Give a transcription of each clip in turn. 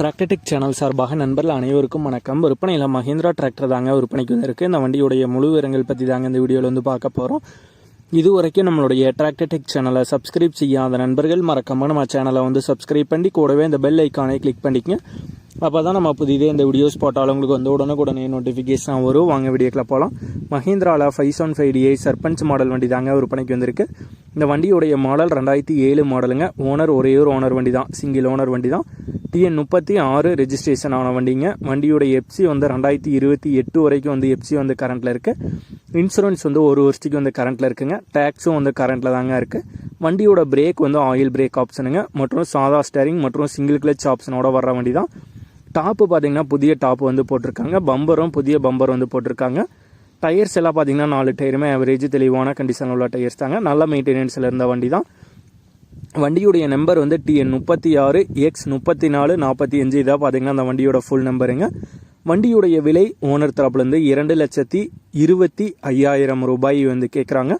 Tractor Tech channel சார்பாக நண்பர்கள் அனைவருக்கும் வணக்கம். விற்பனையில் மஹேந்திரா டிராக்டர் தாங்க விற்பனைக்கு வந்திருக்கு. இந்த வண்டியுடைய முழு விவரங்கள் பற்றி தாங்க இந்த வீடியோவில் வந்து பார்க்க போகிறோம் இது வரைக்கும் நம்மளுடைய டிராக்டர்டெக் சேனலை சப்ஸ்கிரைப் செய்யாத நண்பர்கள் மறக்காமல் நம்ம சேனலை வந்து சப்ஸ்கிரைப் பண்ணி கூடவே இந்த பெல் ஐக்கானை கிளிக் பண்ணிக்கங்க. அப்போ தான் நம்ம புதிதே இந்த வீடியோஸ் போட்டாலும் உங்களுக்கு வந்து உடனுக்குடனே நோட்டிஃபிகேஷன் வரும். வாங்க வீடியோக்கில் போகலாம் மஹிந்திராவில் five seven five DI Sarpanch model வண்டி தாங்க விற்பனைக்கு வந்திருக்கு. இந்த வண்டியுடைய மாடல் ரெண்டாயிரத்தி ஏழு மாடலுங்க ஓனர் ஒரே ஒரு ஓனர் வண்டி தான் சிங்கிள் ஓனர் வண்டி தான் டிஎன் முப்பத்தி ஆறு ரெஜிஸ்ட்ரேஷன் ஆன வண்டிங்க. வண்டியோட எஃப்சி வந்து ரெண்டாயிரத்தி இருபத்தி எட்டு வரைக்கும் வந்து எஃப்சி வந்து கரண்ட்டில் இருக்குது இன்சூரன்ஸ் வந்து ஒரு வருஷத்துக்கு வந்து கரண்ட்டில் இருக்குங்க. டேக்ஸும் வந்து கரண்ட்டில் தாங்க இருக்குது வண்டியோட பிரேக் வந்து ஆயில் பிரேக் ஆப்ஷனுங்க மற்றும் சாதா ஸ்டேரிங் மற்றும் சிங்கிள் கிளச் ஆப்ஷனோட வர்ற வண்டி தான் டாப்பு பார்த்தீங்கன்னா புதிய டாப் வந்து போட்டிருக்காங்க. பம்பரும் புதிய பம்பர் வந்து போட்டிருக்காங்க. டயர்ஸ் எல்லாம் பார்த்தீங்கன்னா நாலு டயருமே ஆவரேஜ் தெளிவான கண்டிஷனில் உள்ள டயர்ஸ் தாங்க. நல்ல மெயின்டெனன்ஸில் இருந்த வண்டி தான். வண்டியுடைய நம்பர் வந்து டிஎன் முப்பத்தி ஆறு எக்ஸ் முப்பத்தி நாலு நாற்பத்தி அஞ்சு. இதாக பார்த்தீங்கன்னா அந்த வண்டியோட ஃபுல் நம்பருங்க வண்டியுடைய விலை ஓனர் தரப்புலேருந்து இரண்டு லட்சத்தி இருபத்தி ஐயாயிரம் ரூபாய் வந்து கேட்குறாங்க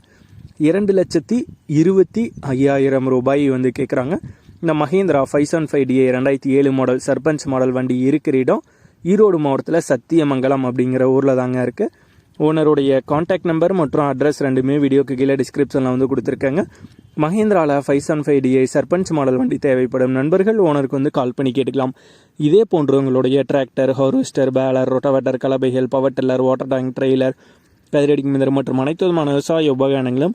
இரண்டு லட்சத்தி இருபத்தி ஐயாயிரம் ரூபாய் வந்து கேட்குறாங்க இந்த Mahindra five seven five D ரெண்டாயிரத்தி ஏழு மாடல் சர்பஞ்ச் மாடல் வண்டி இருக்கிற இடம் ஈரோடு மாவட்டத்தில் சத்தியமங்கலம் அப்படிங்கிற ஊரில் தாங்க இருக்குது ஓனருடைய காண்டாக்ட் நம்பர் மற்றும் அட்ரஸ் ரெண்டுமே வீடியோக்கு கீழே டிஸ்கிரிப்ஷனில் வந்து கொடுத்துருக்காங்க. மஹேந்திராவில் five seven five DI Sarpanch model வண்டி தேவைப்படும் நண்பர்கள் ஓனருக்கு வந்து கால் பண்ணி கேட்டுக்கலாம். இதே போன்று உங்களுடைய tractor harvester baler rotavator கலபைகள் power tiller water tank trailer கதிரடிக்கும் மிதர் மற்றும் அனைத்து விதமான விவசாய உபகரணங்களும்